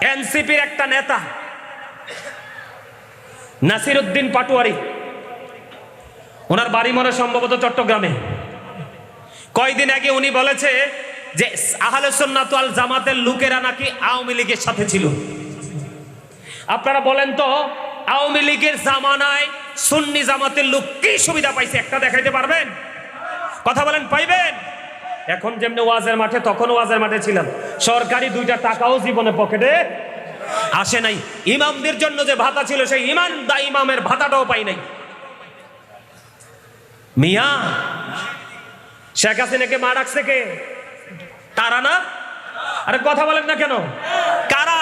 এনসিপির একটা নেতা নাসির উদ্দিন পাটুয়ারি। ওনার বাড়ি মনে সম্ভবত চট্টগ্রামে। কয়দিন আগে উনি বলেছে যে আহলে সুন্নাত ওয়াল জামাতের লোকেরা নাকি আওয়ামী লীগের সাথে ছিল। আপনারা বলেন তো, আওয়ামী লীগের জামানায় সুন্নি জামাতের লোক কি সুবিধা পাইছে? একটা দেখাইতে পারবেন? কথা বলেন, পাইবেন? এখন যেমনি ওয়াজের মাঠে তখন ওয়াজের মাঠে ছিলাম। সরকারি দুইটা টাকাও জীবনে পকেটে আসে নাই। ইমামদের জন্য যে ভাতা ছিল, সেই ইমান দা ইমামের ভাতাটাও পাই নাই। মিয়া, শেখ হাসিনাকে মা ডাকছে কে? তারা না? আরে কথা বলেন না কেন? কারা?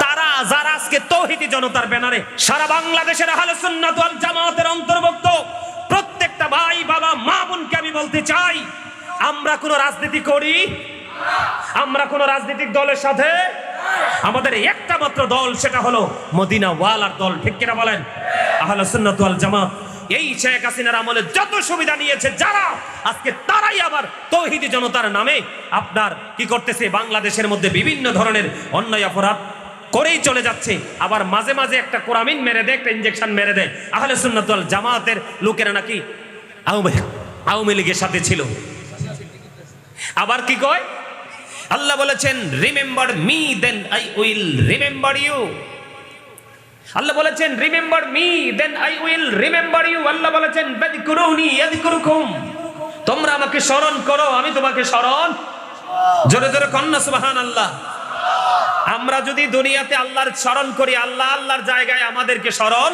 তারা যারা আজকে তৌহিদি জনতার ব্যানারে সারা বাংলাদেশের আহলে সুন্নাত ওয়াল জামাতের অন্তর্ভুক্ত, প্রত্যেকটা ভাই, বাবা, মা বোনকে আমি বলতে চাই আমরা কোনো রাজনীতি করি? আমরা কোনো রাজনৈতিক দলের সাথে? আমাদের একটা মাত্র দল, সেটা হলো মদিনা ওয়ালার দল, ঠিক কিনা বলেন? আহলে সুন্নাত ওয়াল জামাত। এই শেখ হাসিনার আমলে যত সুবিধা নিয়েছে যারা, আজকে তারাই আবার তৌহিদি জনতার নামে আপনার কি করতেছে? বাংলাদেশের মধ্যে বিভিন্ন ধরনের অন্যায় অপরাধ করেই চলে যাচ্ছে। আবার মাঝে মাঝে একটা কোরামিন মেরে দেয়, একটা ইঞ্জেকশন মেরে দেয়। আহলে সুন্নাত ওয়াল জামাতের লোকেরা নাকি আওয়ামী আওয়ামী লীগের সাথে ছিল। আবার কি কয়? আল্লাহ বলেছেন remember me then I will remember you আল্লাহ বলেছেন remember me then I will remember you আল্লাহ বলেছেন বেদকুরুনি ইয়াদকুরুকুম তোমরা আমাকে স্মরণ করো, আমি তোমাকে স্মরণ জোরে জোরে কন্যা সুবহান আল্লাহ আমরা যদি দুনিয়াতে আল্লাহর স্মরণ করি, আল্লাহ আল্লাহর জায়গায় আমাদেরকে স্মরণ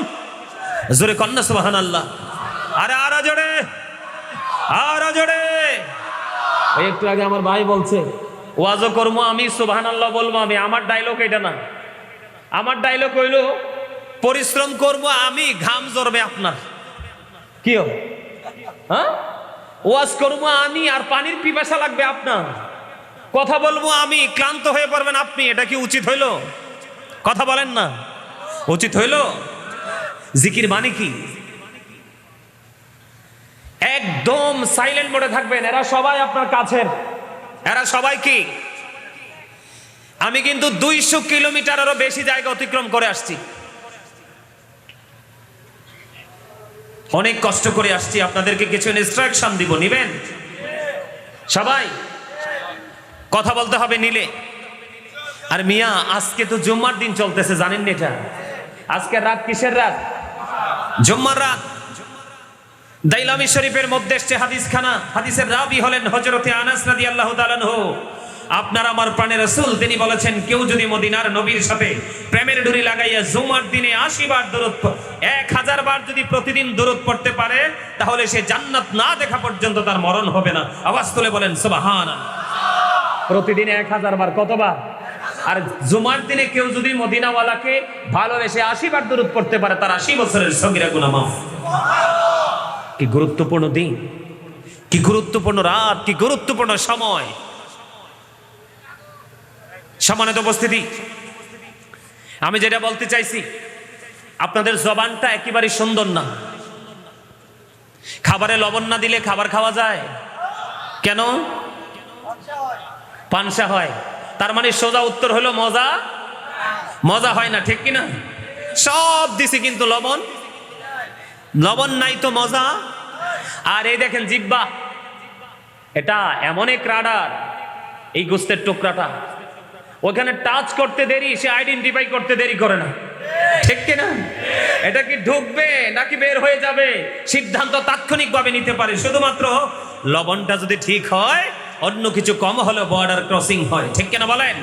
জোরে কন্যা সুবহান আল্লাহ আরে, আরও জোরে আরও জোরে। ওই একটু আগে আমার ভাই বলছে ওয়াজও করব আমি সুবহান আল্লাহ বলব আমি। আমার ডায়লগ এটা না। আমার ডায়লগ হইল, পরিশ্রম করব আমি, ঘাম জড়বে আপনার। কি হ্যাঁ? ওয়াজ করব আমি আর পানির পিপাসা লাগবে আপনার। কথা বলব আমি, ক্লান্ত হয়ে পড়বেন আপনি, এটা কি উচিত হইল? কথা বলেন না। উচিত হইল? জিকির মানে কি? একদম সাইলেন্ট মোডে থাকবেন। এরা সবাই আপনার কাছের। এরা সবাই কি? আমি কিন্তু দুইশো কিলোমিটারেরও বেশি জায়গা অতিক্রম করে আসছি। অনেক কষ্ট করে আসছি। আপনাদেরকে কিছু ইনস্ট্রাকশন দিব। নিবেন? সবাই? কথা বলতে হবে নিলে। আর মিয়া আজকে তো জুম্মার দিন চলতেছে জানেন না এটা? আজকে রাত কিসের রাত? জুম্মার রাত। দাইলামি শরীফের মধ্যে এসছে হাদিস খানা হাদিসের রাবি হলেন হজরতে আনাস রাদি আল্লাহ তালানহু আপনার আমার প্রাণের রসুল, তিনি বলেছেন, কেউ যদি মদিনার নবীর সাথে প্রেমের ডুরি লাগাইয়া জুমার দিনে আশি বার দূরত এক হাজার বার যদি প্রতিদিন দূরত পড়তে পারে, তাহলে সে জান্নাত না দেখা পর্যন্ত তার মরণ হবে না। আওয়াজ তুলে বলেন সুবাহান প্রতিদিন এক হাজার বার, কতবার? আর জুমার দিনে কেউ যদি মদিনাওয়ালাকে ভালোবেসে আশি বার দূরত পড়তে পারে, তার আশি বছরের সঙ্গীরা গুণা মাফ। কি গুরুত্বপূর্ণ দিন? কি গুরুত্বপূর্ণ রাত? কি গুরুত্বপূর্ণ সময়? সমানিত উপস্থিতি, আমি যেটা বলতে চাইছি, আপনাদের জবানটা একেবারে সুন্দর না। খাবারে লবণ না দিলে খাবার খাওয়া যায়? কেন? পানসা হয়। তার মানে সোজা উত্তর হলো মজা? মজা হয় না, ঠিক কিনা? সব দিছি কিন্তু লবণ। লবণ নাই তো মজা? আর এই দেখেন জিব্বা। এটা এমন এক রাডার, এই গোস্তের টুকরাটা। ওখানে টাচ করতে দেরি, সে আইডেন্টিফাই করতে দেরি করে না। ঠিক কিনা? এটা কি ঢুকবে নাকি বের হয়ে যাবে? সিদ্ধান্ত তাৎক্ষণিকভাবে নিতে পারে। শুধুমাত্র লবণটা যদি ঠিক হয়, অন্য কিছু কম হলে বর্ডার ক্রসিং হয়। ঠিক কিনা বলেন?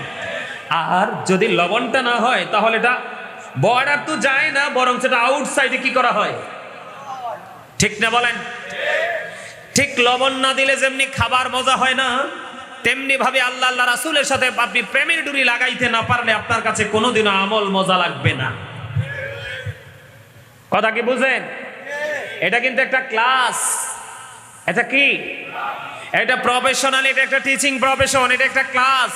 আর যদি লবণটা না হয়, তাহলে এটা বর্ডার তো যায় না, বরং সেটা আউটসাইডে কি করা হয়? ঠিক না বলেন? ঠিক লবণ না দিলে যেমনি খাবার মজা হয় না, তেমনি ভাবে আল্লাহ আল্লাহ রাসুলের সাথে আপনি প্রেমের ডুরি লাগাইতে না পারলে আপনার কাছে কোনোদিনও আমল মজা লাগবে না। কথা কি বুঝেন এটা কিন্তু একটা ক্লাস। এটা কি? এটা প্রফেশনাল এটা একটা টিচিং প্রফেশন এটা একটা ক্লাস।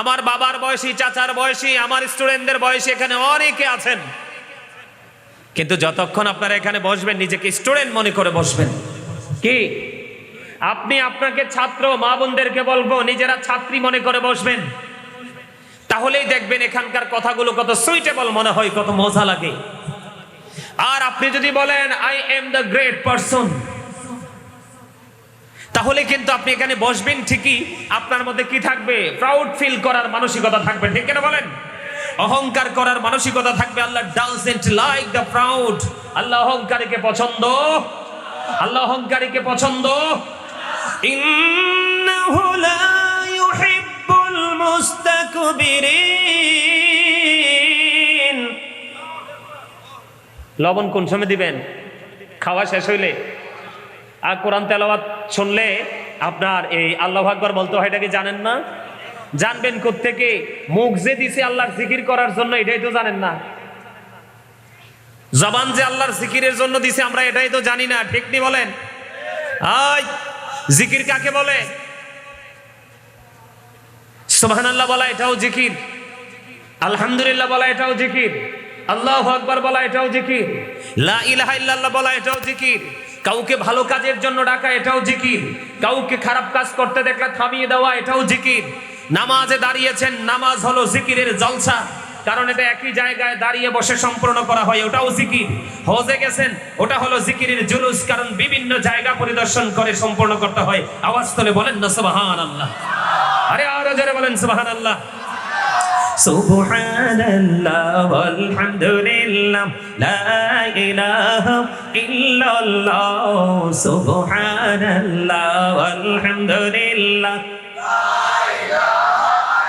আমার বাবার বয়সী, চাচার বয়সী, আমার স্টুডেন্টদের বয়সী এখানে অনেকে আছেন। কিন্তু যতক্ষণ আপনারা এখানে বসবেন, নিজেকে স্টুডেন্ট মনে করে বসবেন। কি? আপনি আপনাকে ছাত্র, মা বোনদেরকে বলব, নিজেরা ছাত্রী মনে করে বসবেন। তাহলেই দেখবেন এখানকার কথাগুলো কত সুইটেবল মনে হয়, কত মজা লাগে। আর আপনি যদি বলেন I am the great person তাহলে কিন্তু আপনি এখানে বসবেন ঠিকই। আপনার মধ্যে কি থাকবে? প্রাউড ফিল করার মানসিকতা থাকবে, ঠিক কিনা বলেন? অহংকার করার মানসিকতা থাকবে আল্লাহ ডাজন্ট লাইক দ্য প্রাউড। আল্লাহ অহংকারীকে পছন্দ। আল্লাহ অহংকারীকে পছন্দ। ইন্নাহু লা ইউহিব্বুল মুস্তাকবিরিন। লবণ কোন সময় দিবেন? খাওয়া শেষ হইলে। আর কোরআন তেলাওয়াত শুনলে আপনার এই আল্লাহ আকবর বলতে হয় এটা কি জানেন না? জানবেন থেকে মুখ যে দিছে আল্লাহর জিকির করার জন্য, এটাই তো জানেন না। জবান যে আল্লাহর জিকিরের জন্য দিছে, আমরা এটাই তো জানি না। ঠিক নি বলেন? আই জিকির কাকে বলে? সুবহানাল্লাহ বলা এটাও জিকির। আলহামদুলিল্লাহ বলা এটাও জিকির। আল্লাহ আকবার বলা এটাও জিকির। লা বলা এটাও জিকির। কাউকে ভালো কাজের জন্য ডাকা এটাও জিকির। কাউকে খারাপ কাজ করতে দেখলে থামিয়ে দেওয়া এটাও জিকির। নামাজে দাঁড়িয়েছেন নামাজ হলো জিকিরের জলসা কারণ এটা একই জায়গায় দাঁড়িয়ে বসে সম্পূর্ণ করা হয় ওটাও জিকির হজে গেছেন ওটা হলো জিকিরের জুলুস কারণ বিভিন্ন জায়গা পরিদর্শন করে সম্পূর্ণ করতে হয় আওয়াজ তোলে বলেন না সুবহান আল্লাহ আরে আরো জোরে বলেন সুবহান আল্লাহ سبحان الله والحمد لله لا إله إلا الله سبحان الله والحمد لله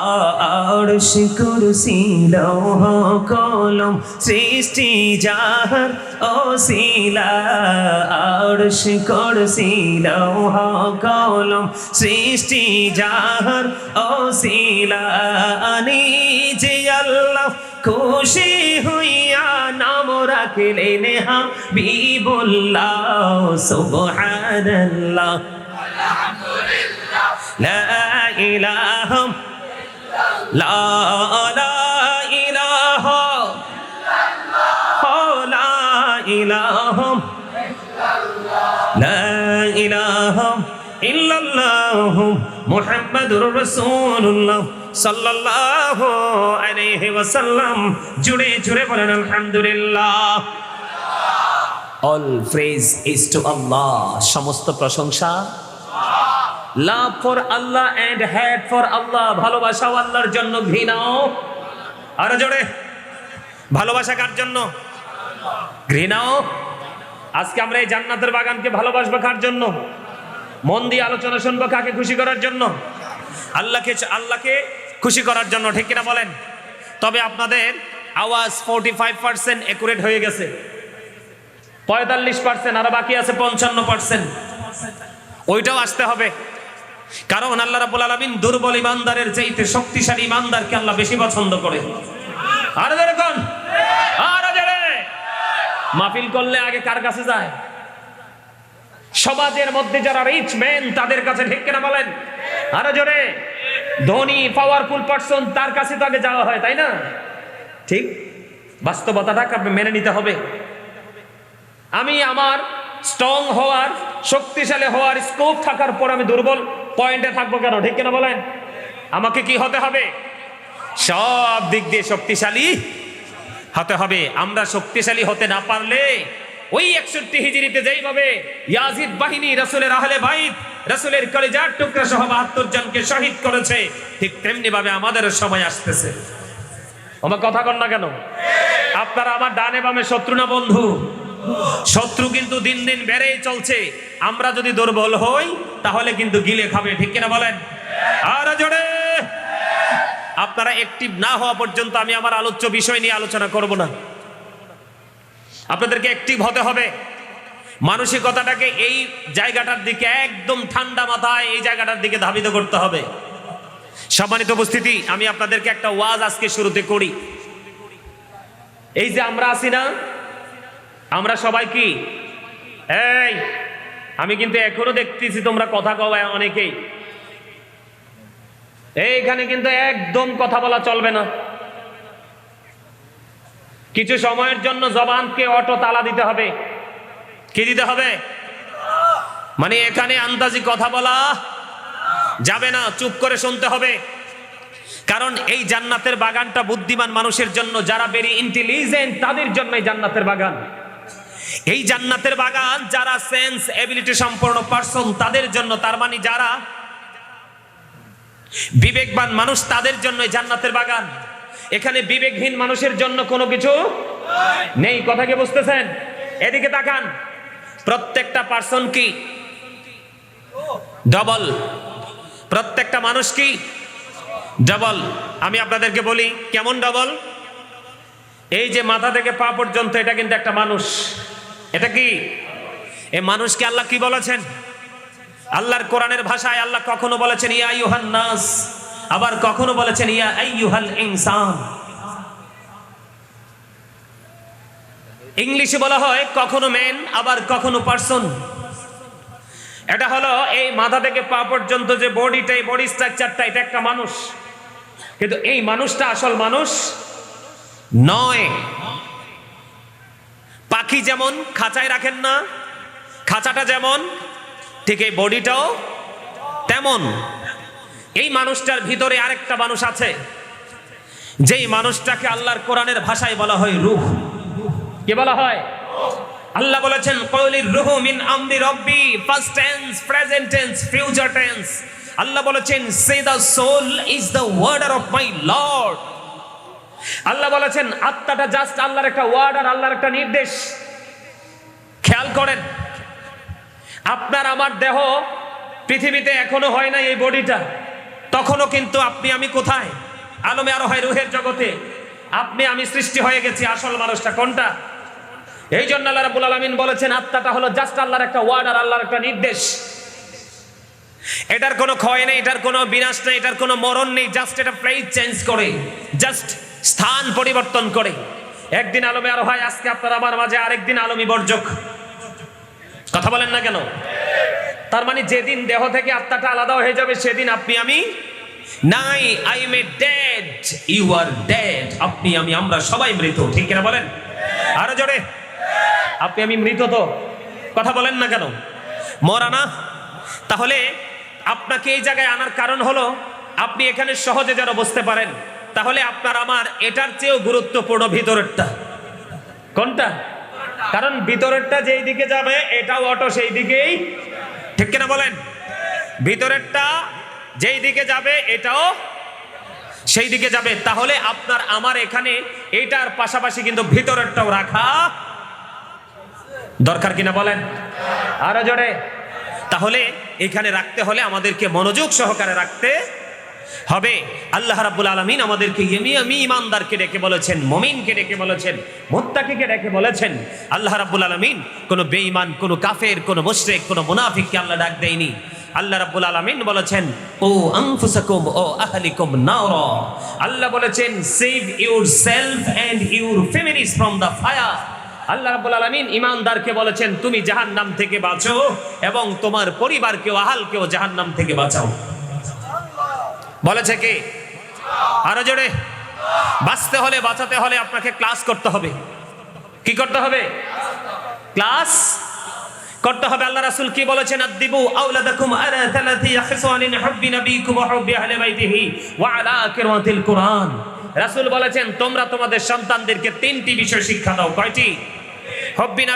আর কুরসি লৌহ কলম সৃষ্টি যাহার অশিলা। আর কুরসি লৌহ কলম সৃষ্টি যাহার অশিলা। নিজে আল্লাহ খুশি হইয়া নাম রাখলেন হাবিবুল্লাহ সুবহানাল্লাহ। আলহামদুলিল্লাহ। লা ইলাহা অল টু সমস্ত প্রশংসা লাভ ফর আল্লাহ এন্ড হ্যাড ফর আল্লাহ ভালোবাসাও আল্লাহর জন্য ঘৃণাও আরও জোরে। ভালোবাসা কার জন্য? ঘৃণাও আজকে আমরা এই জান্নাতের বাগানকে ভালোবাসবো কার জন্য? মন দিয়ে আলোচনা শুনব কাকে খুশি করার জন্য? আল্লাহকে আল্লাহকে খুশি করার জন্য, ঠিক কিনা বলেন? তবে আপনাদের আওয়াজ ফোরটি ফাইভ পার্সেন্ট একুরেট হয়ে গেছে। পঁয়তাল্লিশ পার্সেন্ট আরও বাকি আছে পঞ্চান্ন পার্সেন্ট ওইটাও আসতে হবে। কারণ আল্লাহ রাব্বুল আলামিন দুর্বল ইমানদারের চাইতে শক্তিশালী ইমানদারকে আল্লাহ বেশি পছন্দ করে আর দেখুন আর করলে আগে কার কাছে যায়? সমাজের মধ্যে যারা রিচ ম্যান তাদের কাছে ঠিক কিনা বলেন? আর জোরে। ধনী পাওয়ারফুল পারসন তার কাছে তো আগে যাওয়া হয়, তাই না? ঠিক? বাস্তবতাটাকে আপনি মেনে নিতে হবে। আমি আমার স্ট্রং হওয়ার, শক্তিশালী হওয়ার স্কোপ থাকার পর আমি দুর্বল। পয়েন্টে থাকব কেন? ঠিক কিনা বলেন? আমাকে কি হতে হবে? সব দিক দিয়ে শক্তিশালী হতে হবে। আমরা শক্তিশালী হতে না পারলে ওই একষট্টি হিজড়িতে যেইভাবে ইয়াজিদ বাহিনী রাসুলের আহলে বাইত, রাসুলের কলেজার টুকরা সহ বাহাত্তর জনকে শহীদ করেছে, ঠিক তেমনি ভাবে আমাদের সময় আসতেছে। আমার কথা কন না কেন? আপনারা আমার ডানে বামে শত্রু না বন্ধু। শত্রু কিন্তু দিন দিন বেড়েই চলছে। আমরা যদি দুর্বল হই, তাহলে কিন্তু গিলে খাবে, ঠিক কিনা বলেন? আর জোরে! আপনারা একটিভ না হওয়া পর্যন্ত আমি আমার আলোচ্য বিষয় নিয়ে আলোচনা করব না। আপনাদেরকে অ্যাক্টিভ হতে হবে। মানসিকতাটাকে এই জায়গাটার দিকে একদম ঠান্ডা মাথায় এই জায়গাটার দিকে ধাবিত করতে হবে। সম্মানিত উপস্থিতি, আমি আপনাদেরকে একটা ওয়াজ আজকে শুরুতে করি। এই যে আমরা আছি না আমরা সবাই কি? এই, আমি কিন্তু এখনও দেখতেছি তোমরা কথা কও অনেকেই। এইখানে কিন্তু একদম কথা বলা চলবে না। কিছু সময়ের জন্য জবানকে অটো তালা দিতে হবে। কি দিতে হবে? মানে এখানে আন্দাজি কথা বলা যাবে না, চুপ করে শুনতে হবে। কারণ এই জান্নাতের বাগানটা বুদ্ধিমান মানুষের জন্য, যারা বেরি ইন্টেলিজেন্ট তাদের জন্য জান্নাতের বাগান। এই জান্নাতের বাগান যারা সেন্স এবিলিটি সম্পন্ন পার্সন তাদের জন্য, তার মানে যারা বিবেকবান মানুষ, তাদের জন্য জান্নাতের বাগান। এখানে বিবেকহীন মানুষের জন্য কোনো কিছু নেই। কথা কি বুঝতেছেন? এদিকে তাকান। প্রত্যেকটা পার্সন কি? ডবল প্রত্যেকটা মানুষ কি? ডবল আমি আপনাদেরকে বলি, কেমন ডবল এই যে মাথা থেকে পা পর্যন্ত, এটা কিন্তু একটা মানুষ। এটা কি? এ মানুষকে আল্লাহ কি বলেছেন? আল্লাহর কোরআনের ভাষায় আল্লাহ কখনো বলেছেন, ইয়া ইউহান নাস আবার কখনো বলেছেন, ইয়া আইয়ুহাল ইনসান ইংলিশে বলা হয়, কখনো ম্যান আবার কখনো পার্সন এটা হলো এই মাথা থেকে পা পর্যন্ত যে বডিটা, এই বডি স্ট্রাকচারটা এটা একটা মানুষ। কিন্তু এই মানুষটা আসল মানুষ নয়। পাখি যেমন খাঁচায় রাখেন না, খাঁচাটা যেমন, ঠিক এই বডিটাও তেমন। এই মানুষটার ভিতরে আরেকটা মানুষ আছে, যেই মানুষটাকে আল্লাহর কোরআনের ভাষায় বলা হয় রুহ। কে বলা হয়? আল্লাহ বলেছেন, কওলির রুহু মিন আমরি রব্বি first tense present tense future tense আল্লাহ বলেছেন say the soul is the order of my Lord আল্লাহ বলেছেন, আত্মাটা জাস্ট আল্লাহর একটা ওয়ার্ড আর আল্লাহর একটা নির্দেশ। খেয়াল করেন, আপনার আমার দেহ পৃথিবীতে এখনও হয় না এই বডিটা। তখনও কিন্তু আপনি আমি কোথায়? আলমে আরও হয় রুহের জগতে। আপনি আমি সৃষ্টি হয়ে গেছি, আসল মানুষটা কোনটা? এই জন্য আল্লাহ রাব্বুল আলামিন বলেছেন, আত্মাটা হলো জাস্ট আল্লাহর একটা ওয়ার্ড আর আল্লাহর একটা নির্দেশ। এটার কোনো ক্ষয় নেই, এটার কোনো বিনাশ নেই, এটার কোনো মরণ নেই জাস্ট এটা প্লেস চেঞ্জ করে জাস্ট স্থান পরিবর্তন করে। একদিন আলমে আরও হয়, আজকে আপনার আমার মাঝে আরেকদিন আলমী বর্জক। কথা বলেন না কেন? তার মানে যেদিন দেহ থেকে আত্মাটা আলাদা হয়ে যাবে, সেদিন আপনি আমি নাই I am a dead you are dead আপনি আমি, আমরা সবাই মৃত, ঠিক কিনা বলেন? আরও জোরে। আপনি আমি মৃত তো? কথা বলেন না কেন? মরা না? তাহলে আপনাকে এই জায়গায় আনার কারণ হলো, আপনি এখানে সহজে যেন বুঝতে পারেন। তাহলে আপনার আমার এটার চেয়েও গুরুত্বপূর্ণ ভিতরেরটা। কোনটা? কারণ ভিতরেরটা যেই দিকে যাবে, এটাও অটো সেই দিকেই। ঠিক কিনা বলেন? ভিতরেরটা যেই দিকে যাবে, এটাও সেই দিকে যাবে। তাহলে আপনার আমার এখানে এটার পাশাপাশি কিন্তু ভিতরেরটাও রাখা দরকার কিনা বলেন? আরও জোরে। তাহলে এখানে রাখতে হলে আমাদেরকে মনোযোগ সহকারে রাখতে হবে। আল্লাহ রাব্বুল আলামিন আমাদেরকে ইমি আমি ইমানদারকে ডেকে বলেছেন, মমিনকে ডেকে বলেছেন, মুত্তাকিকে ডেকে বলেছেন। আল্লাহ রাব্বুল আলামিন কোনো বেঈমান, কোনো কাফের, কোনো মুশরিক, কোনো মুনাফিককে আল্লাহ ডাক দেয়নি। আল্লাহ রাব্বুল আলামিন বলেছেন, ও আনফুসাকুম, ও আহলিকুম নারা। আল্লাহ বলেছেন save yourself and your families from the fire আল্লাহ রাব্বুল আলামিন ইমানদারকে বলেছেন, তুমি জাহান্নাম থেকে বাঁচো এবং তোমার পরিবারকেও, আহালকেও জাহান্নাম থেকে বাঁচাও। বলেছে কে? আরও জোরে। বাঁচতে হলে, বাঁচাতে হলে আপনাকে ক্লাস করতে হবে। কি করতে হবে? ক্লাস করতে হবে। আল্লাহ রাসূল কি বলেছেন? আদিবু আওলাদাকুম আলা থালাথি খিসানিন হুব্বি নবিকুম ওয়া হুব্বি আহলি বাইতিহি ওয়া আলা কিরাতিল কুরআন। রাসূল বলেছেন, তোমরা তোমাদের সন্তানদেরকে তিনটি বিষয় শিক্ষা দাও। কয়টি? হব্বি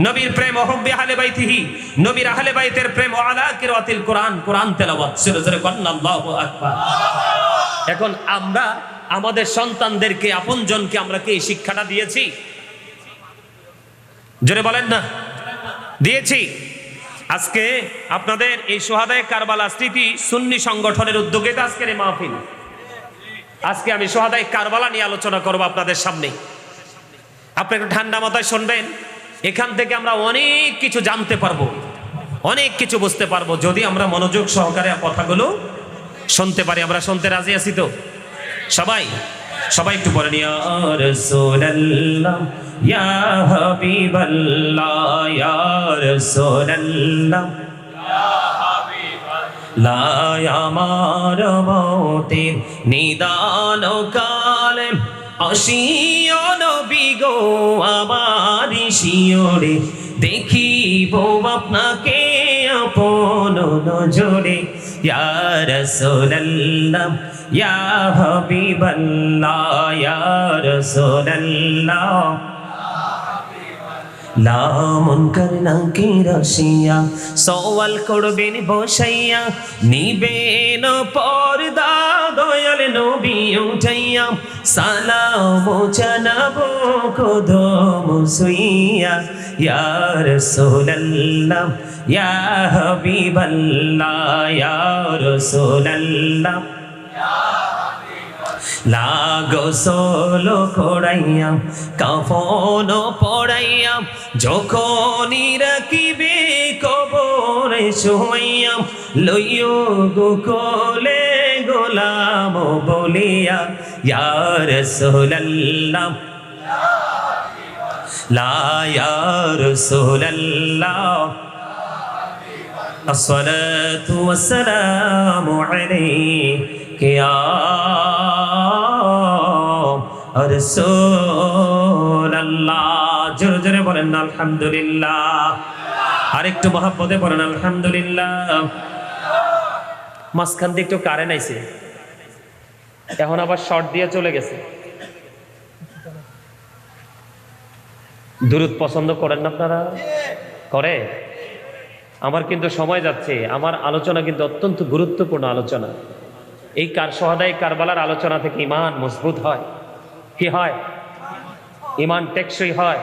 নবীর প্রেম ও হব্বি আহলে বাইতিহি, নবীর আহলে বাইতের প্রেম আলা কিরাতিল কুরআন, কোরআন তেলাওয়াত আল্লাহু আকবার। এখন আমরা, আমাদের সন্তানদেরকে, আপনজনকে আমরা কি শিক্ষাটা দিয়েছি? জোরে বলেন না। দিয়েছি। আজকে আপনাদের এই সোহাদায় কারবালা স্মৃতি সুন্নি সংগঠনের উদ্যোগে আজকের এই মাহফিল। আজকে আমি সোহাদায় কারবালা নিয়ে আলোচনা করব আপনাদের সামনে। আপনি একটু ঠান্ডা মাথায় শুনবেন, এখান থেকে আমরা অনেক কিছু জানতে পারব, অনেক কিছু বুঝতে পারব, যদি আমরা মনোযোগ সহকারে কথাগুলো শুনতে পারি। আমরা শুনতে রাজি আছি তো? সবাই সবাই একটু বলেন আমার নিদান কালে অসিও নবী গো আমার শিওরে দেখিব আপনাকে আপন নজরে। ইয়া রাসূলুল্লাহ, ইয়া হাবিবাল্লাহ, ইয়া রাসূলুল্লাহ। লামন করনা কি রসিয়া সওয়াল করবেন বসাইয়া, নিবেন পর্দা দয়াল নবী উঠাইয়া, সালাম জানাব কদম সুইয়া ইয়া রাসূলুল্লাহ, ইয়া হাবিবাল্লাহ, ইয়া রাসূলুল্লাহ। লাগো সোলো করাইয়া কাফন পড়াইয়া, যখনই রাখিবে কবরে শোয়াইয়া লইও গো কোলে গোলাম বলিয়া ইয়ার সোল্লাম লা ইয়ার সোল্লাহ الصلاة والسلام عليك يا رسول الله জোরে জোরে বলেন না আলহামদুলিল্লাহ আরেকটু মহাব্বতে বলেন আলহামদুলিল্লাহ মাঝখান দিয়ে একটু কারেন্ট আইছে। এখন আবার শর্ট দিয়ে চলে গেছে। দূরত পছন্দ করেন না আপনারা? করে? আমার কিন্তু সময় যাচ্ছে। আমার আলোচনা কিন্তু অত্যন্ত গুরুত্বপূর্ণ আলোচনা। এই কার সহদায় কারবালার আলোচনা থেকে ইমান মজবুত হয়। কি হয়? ইমান টেকসই হয়।